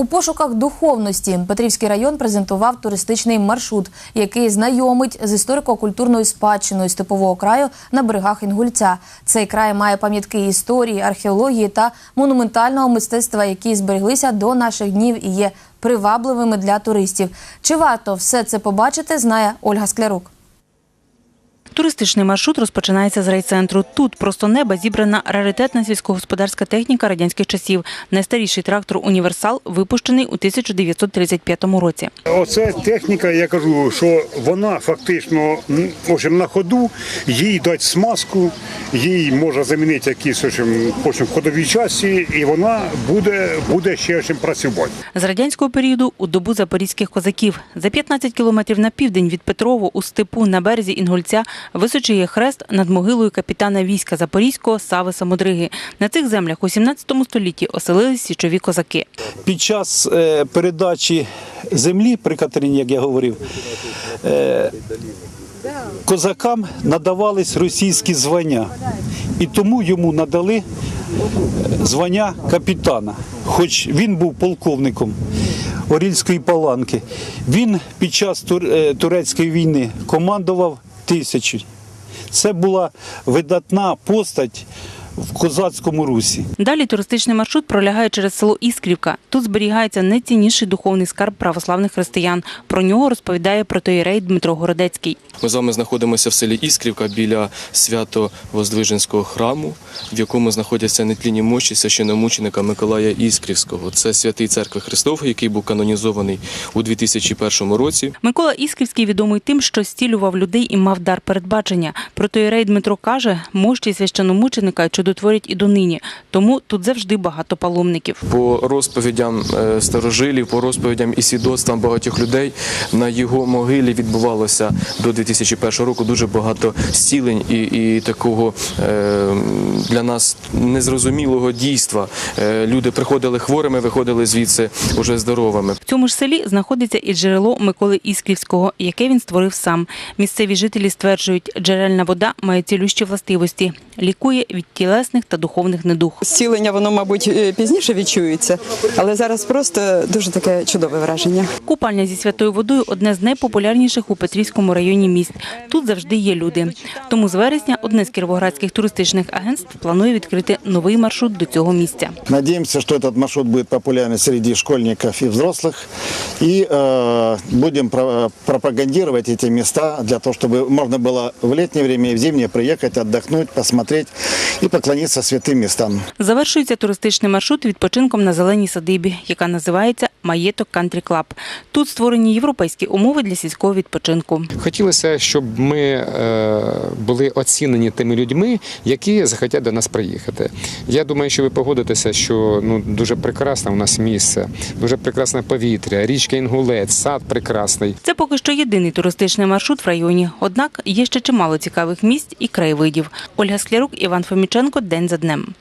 У пошуках духовності Петрівський район презентував туристичний маршрут, який знайомить з історико-культурною спадщиною степового краю на берегах Інгульця. Цей край має пам'ятки історії, археології та монументального мистецтва, які збереглися до наших днів і є привабливими для туристів. Чи варто все це побачити, знає Ольга Склярук. Туристичний маршрут розпочинається з райцентру. Тут просто неба зібрана раритетна сільськогосподарська техніка радянських часів. Найстаріший трактор Універсал випущений у 1935 році. Оце техніка, я кажу, що вона фактично в общем, на ходу, їй дати смазку, їй може замінити якісь в общем, в общем, ходові часі, і вона буде, буде ще в общем, працювати. З радянського періоду у добу запорізьких козаків. За 15 кілометрів на південь від Петрово у степу на березі Інгульця височує хрест над могилою капітана війська Запорізького Сави Самодриги. На цих землях у 17 столітті оселились січові козаки. під час е, передачі землі при Катерині, як я говорив, е, козакам надавались російські звання. І тому йому надали е, звання капітана, хоч він був полковником Орільської паланки. Він під час тур- турецької війни командував тисячі. Це була видатна постать в козацькому русі. Далі туристичний маршрут пролягає через село Іскрівка. Тут зберігається найцінніший духовний скарб православних християн. Про нього розповідає протоїрей Дмитро Городецький. Ми з вами знаходимося в селі Іскрівка біля свято-воздвиженського храму, в якому знаходяться нетлінні мощі священомученика Миколая Іскрівського. Це святий церкви Христовий, який був канонізований у 2001 році. Микола Іскрівський відомий тим, що стілював людей і мав дар передбачення. Протоїрей Дмитро каже, мощі священомученика чудотворять і донині, тому тут завжди багато паломників. По розповідям е, старожилів, по розповідям і свідоцтвам багатьох людей на його могилі відбувалося до 2001 року дуже багато зцілень і, і такого е, для нас незрозумілого дійства. Е, люди приходили хворими, виходили звідси уже здоровими. В цьому ж селі знаходиться і джерело Миколи Іскрівського, яке він створив сам. Місцеві жителі стверджують, джерельна вода має цілющі властивості, лікує від тілесних та духовних недуг. Зцілення воно, мабуть, е, пізніше відчується, але зараз просто дуже таке чудове враження. Купальня зі святою водою одне з найпопулярніших у Петрівському районі міст. Тут завжди є люди. Тому з вересня одне з кіровоградських туристичних агентств планує відкрити новий маршрут до цього місця. Надеемся, что этот маршрут будет популярен среди школьников и взрослых. И э, будем про- пропагандировать эти места для того, чтобы можно было в летнее время и в зимнее приехать, отдохнуть, посмотреть и поклониться святым местам. Завершується туристичний маршрут відпочинком на зеленій садибі, яка називається Маєток Кантрі Клаб. Тут створені європейські умови для сільського відпочинку. Хотілося, щоб ми е, були оцінені тими людьми, які захотять до нас приїхати. Я думаю, що ви погодитеся, що ну дуже прекрасне у нас місце, дуже прекрасне повітря, річка Інгулець, сад прекрасний. Це поки що єдиний туристичний маршрут в районі. Однак є ще чимало цікавих місць і краєвидів. Ольга Склярук, Іван Фоміченко. День за днем.